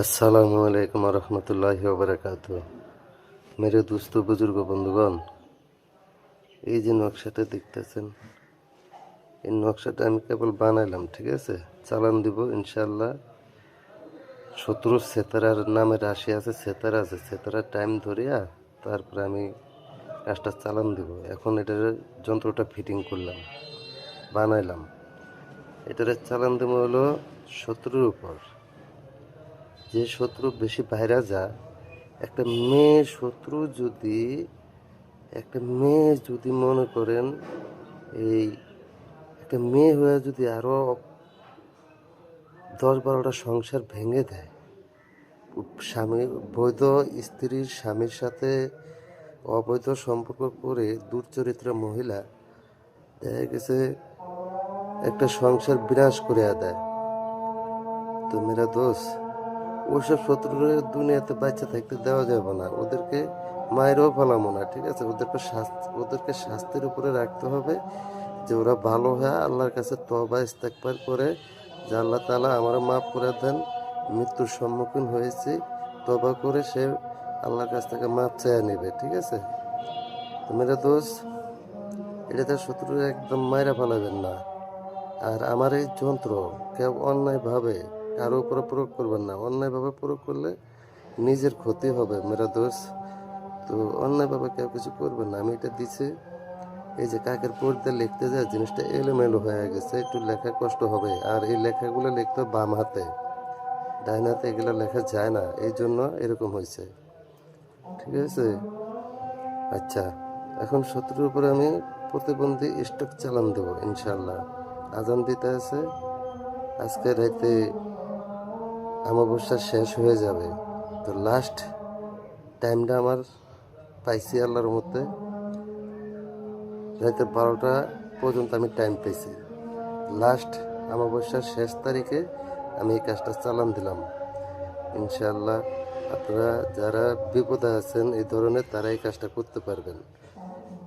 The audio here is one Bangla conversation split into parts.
আসসালামু আলাইকুম রহমতুল্লাহ বারকাত মেরে দুস্থ বুজুর্গ, বন্ধুগণ, এই যে নকশাটা দেখতেছেন, এই নকশাটা আমি কেবল বানাইলাম, ঠিক আছে? চালান দিব ইনশাল্লাহ শত্রু সেতারার নামে রাশি আছে, সেতারা আছে সেতারার টাইম ধরিয়া তারপরে আমি কাজটা চালান দিব। এখন এটার যন্ত্রটা ফিটিং করলাম, বানাইলাম। এটার চালান দেবো হলো শত্রুর উপর। যে শত্রু বেশি বাইরা যা একটা মেয়ে শত্রু যদি, একটা মেয়ে যদি মনে করেন, এই একটা মেয়ে হয়ে যদি আরও দশ বারোটা সংসার ভেঙে দেয়, স্বামী, বৈধ স্ত্রীর স্বামীর সাথে অবৈধ সম্পর্ক করে দুর্চরিত্র মহিলা, দেখা গেছে একটা সংসার বিনাশ করে দেয়। তো মেরা দোষ। ওইসব শত্রুরা দুনিয়াতে বাচ্চা থাকতে দেওয়া যাবে না। ওদেরকে মায়েরও ফেলামো না, ঠিক আছে? ওদেরকে শাস্তি, ওদেরকে শাস্তির উপরে রাখতে হবে যে ওরা ভালো হয়, আল্লাহর কাছে তবা ইস্তেকবার করে, যে আল্লাহ তালা আমার মাফ করে দেন। মৃত্যুর সম্মুখীন হয়েছি তবা করে সে আল্লাহর কাছ থেকে মাপ চেয়ে নেবে, ঠিক আছে? তো মেরা দোষ এটাতে শত্রুরা একদম মায়েরা ফেলাবেন না। আর আমার এই যন্ত্র কেউ অন্যায়ভাবে কারও উপরে প্রয়োগ করবেন না। অন্যায়ভাবে প্রয়োগ করলে নিজের ক্ষতি হবে মেরা দোষ। তো অন্যায়ভাবে কেউ কিছু করবেন না। আমি এটা দিছি। এই যে কাকের পড়তে লিখতে যায়, জিনিসটা এলোমেলো হয়ে গেছে। একটু লেখা কষ্ট হবে। আর এই লেখাগুলো লিখতে বাম হাতে। ডাইন হাতে এগুলো লেখা যায় না। এই জন্য এরকম হয়েছে। ঠিক আছে? আচ্ছা। এখন শত্রুর উপরে আমি প্রতিবন্ধী স্টক চালান দেবো ইনশাল্লাহ আজান দিতে আছে। আজকে রাতে অমাবস্যা শেষ হয়ে যাবে। তো লাস্ট টাইমটা আমার পাইছি আল্লাহর মধ্যে রাতে বারোটা পর্যন্ত আমি টাইম পেয়েছি। লাস্ট অমাবস্যার শেষ তারিখে আমি এই কাজটা চালান দিলাম। ইনশাআল্লাহ আপনারা যারা বিপদে আছেন এই ধরনের, তারা এই কাজটা করতে পারবেন।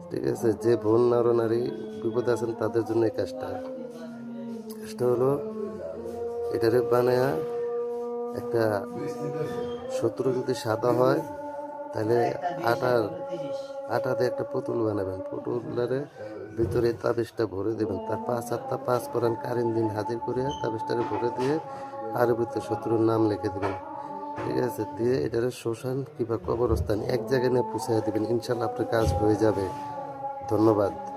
ঠিক আছে, যে বোন নারী বিপদে আছেন, তাদের জন্য এই কাজটা। কাজটা হলো এটারে বানায়া একটা শত্রু যদি সাদা হয়, তাহলে আটার, আটা দিয়ে একটা পুতুল বানাবেন। পুতুলের ভিতরে তাবিজটা ভরে দেবেন। তার পাঁচ আটটা পাঁচ করেন কারেন্ট দিন হাজির করে তাবিজটাকে ভরে দিয়ে আর ভিতরে শত্রুর নাম লিখে দেবেন। ঠিক আছে? দিয়ে এটারে শ্মশান কিংবা কবরস্থান এক জায়গায় নিয়ে পুষাই দেবেন। ইনশাল্লাহ আপনার কাজ হয়ে যাবে। ধন্যবাদ।